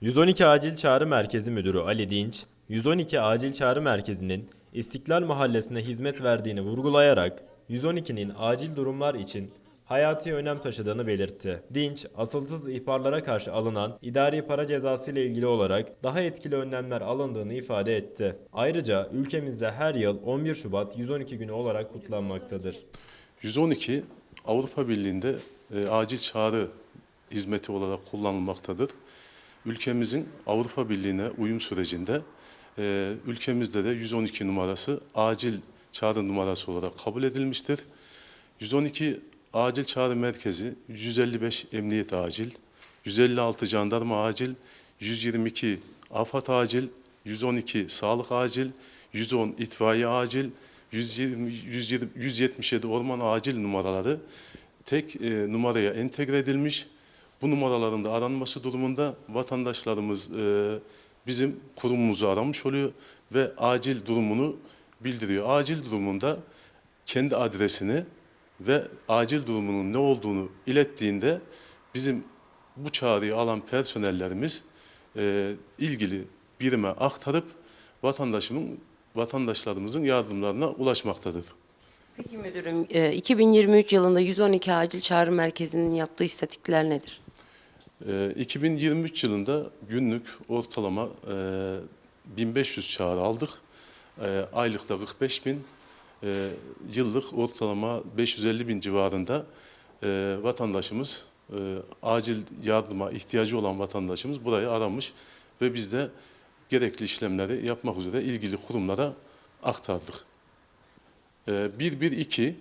112 Acil Çağrı Merkezi Müdürü Ali Dinç, 112 Acil Çağrı Merkezi'nin İstiklal Mahallesi'ne hizmet verdiğini vurgulayarak 112'nin acil durumlar için hayati önem taşıdığını belirtti. Dinç, asılsız ihbarlara karşı alınan idari para cezası ile ilgili olarak daha etkili önlemler alındığını ifade etti. Ayrıca ülkemizde her yıl 11 Şubat 112 günü olarak kutlanmaktadır. 112 Avrupa Birliği'nde e, acil çağrı hizmeti olarak kullanılmaktadır. Ülkemizin Avrupa Birliği'ne uyum sürecinde e, ülkemizde de 112 numarası acil çağrı numarası olarak kabul edilmiştir. 112 acil çağrı merkezi, 155 emniyet acil, 156 jandarma acil, 122 afat acil, 112 sağlık acil, 110 itfaiye acil, 120, 120, 177 orman acil numaraları tek e, numaraya entegre edilmiş. Bu numaraların da aranması durumunda vatandaşlarımız e, bizim kurumumuzu aramış oluyor ve acil durumunu bildiriyor. Acil durumunda kendi adresini ve acil durumunun ne olduğunu ilettiğinde bizim bu çağrıyı alan personellerimiz e, ilgili birime aktarıp vatandaşımın vatandaşlarımızın yardımlarına ulaşmaktadır. Peki müdürüm, e, 2023 yılında 112 Acil Çağrı Merkezi'nin yaptığı istatikler nedir? E, 2023 yılında günlük ortalama e, 1500 çağrı aldık. E, aylıkta 45 bin, e, yıllık ortalama 550 bin civarında e, vatandaşımız, e, acil yardıma ihtiyacı olan vatandaşımız burayı aramış ve biz de gerekli işlemleri yapmak üzere ilgili kurumlara aktardık. E, 112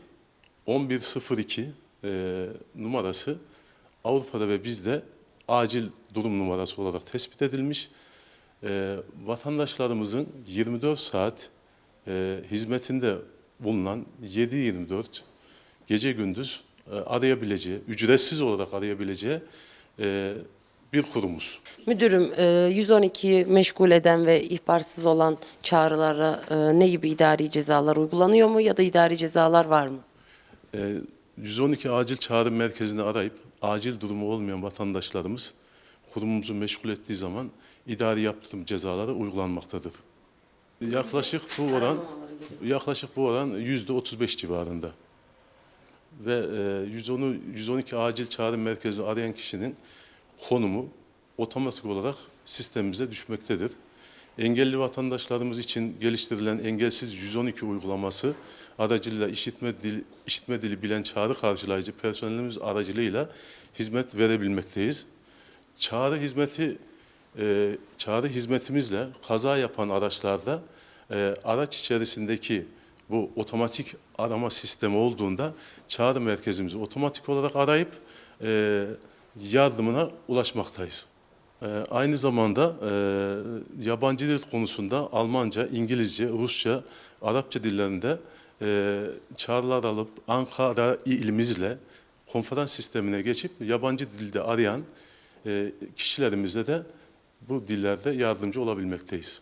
1102 e, numarası Avrupa'da ve bizde acil durum numarası olarak tespit edilmiş. E, vatandaşlarımızın 24 saat e, hizmetinde bulunan 7-24 gece gündüz e, arayabileceği, ücretsiz olarak arayabileceği e, bir kurumuz. Müdürüm, e, 112 meşgul eden ve ihbarsız olan çağrılara e, ne gibi idari cezalar uygulanıyor mu ya da idari cezalar var mı? E, 112 acil çağrı merkezini arayıp acil durumu olmayan vatandaşlarımız kurumumuzu meşgul ettiği zaman idari yaptırım cezaları uygulanmaktadır. Yaklaşık bu oran yaklaşık bu oran yüzde 35 civarında. Ve e, 110'u 112 acil çağrı merkezini arayan kişinin konumu otomatik olarak sistemimize düşmektedir. Engelli vatandaşlarımız için geliştirilen engelsiz 112 uygulaması aracılığıyla işitme dili, işitme dili bilen çağrı karşılayıcı personelimiz aracılığıyla hizmet verebilmekteyiz. Çağrı hizmeti e, çağrı hizmetimizle kaza yapan araçlarda e, araç içerisindeki bu otomatik arama sistemi olduğunda çağrı merkezimizi otomatik olarak arayıp e, yardımına ulaşmaktayız. E, aynı zamanda e, yabancı dil konusunda Almanca, İngilizce, Rusça, Arapça dillerinde e, çağrılar alıp Ankara ilimizle konferans sistemine geçip yabancı dilde arayan e, kişilerimizle de bu dillerde yardımcı olabilmekteyiz.